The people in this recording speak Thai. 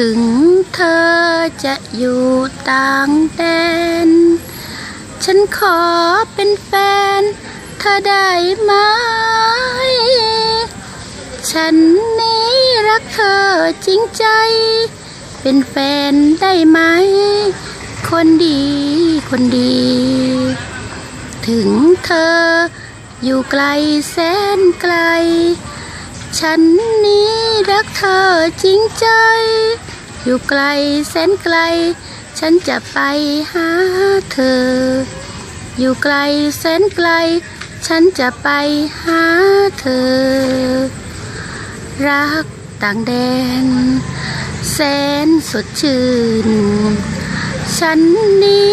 ถึงเธอจะอยู่ต่างแดน ฉันขอเป็นแฟน เธอได้ไหม ฉันนี้รักเธอจริงใจ เป็นแฟนได้ไหม คนดีคนดี ถึงเธออยู่ไกลแสนไกล ฉันนี้รักเธอจริงใจ อยู่ไกลแสนไกล ฉันจะไปหาเธอ อยู่ไกลแสนไกล ฉันจะไปหาเธอ รักต่างแดน แสนสดชื่น ฉันนี้